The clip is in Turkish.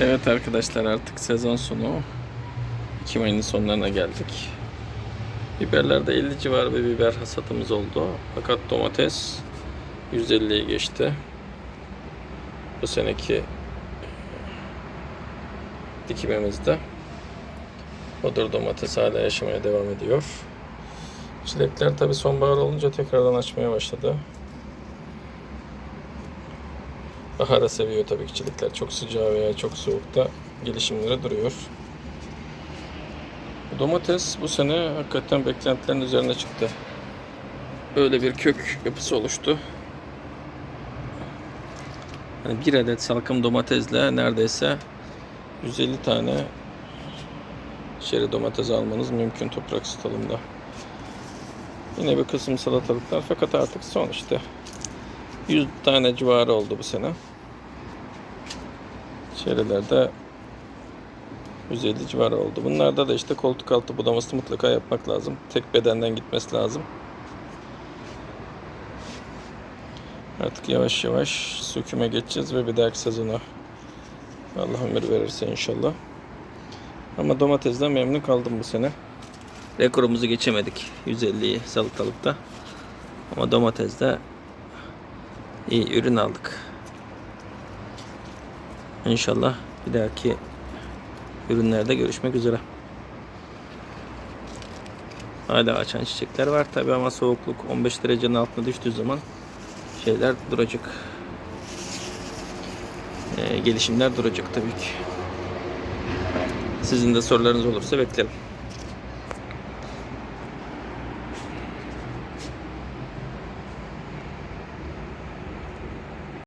Evet arkadaşlar artık sezon sonu. Ekim ayının sonlarına geldik. Biberlerde 50 civarı bir biber hasatımız oldu. Fakat domates 150'yi geçti. Bu seneki dikimimizde. Odur domates hala yaşamaya devam ediyor. Çilekler tabi sonbahar olunca tekrardan açmaya başladı. Bahara seviyor tabii ki çilekler. Çok sıcağı veya çok soğukta gelişimleri duruyor. Domates bu sene hakikaten beklentilerin üzerine çıktı. Böyle bir kök yapısı oluştu. Yani bir adet salkım domatesle neredeyse 150 tane şeri domates almanız mümkün toprak stolunda. Yine bir kısım salatalıklar fakat artık son işte 100 tane civarı oldu bu sene. Çeyrelerde 150 civarı oldu. Bunlarda da işte koltuk altı budaması mutlaka yapmak lazım. Tek bedenden gitmesi lazım. Artık yavaş yavaş söküme geçeceğiz ve bir dahaki sezona Allah ömür verirse inşallah. Ama domatesden memnun kaldım bu sene. Rekorumuzu geçemedik 150'yi salatalıkta. Ama domatesde iyi ürün aldık. İnşallah bir dahaki ürünlerde görüşmek üzere. Hala açan çiçekler var tabi ama soğukluk 15 derecenin altına düştüğü zaman şeyler duracak. Ee, gelişimler duracak tabii ki. Sizin de sorularınız olursa beklerim.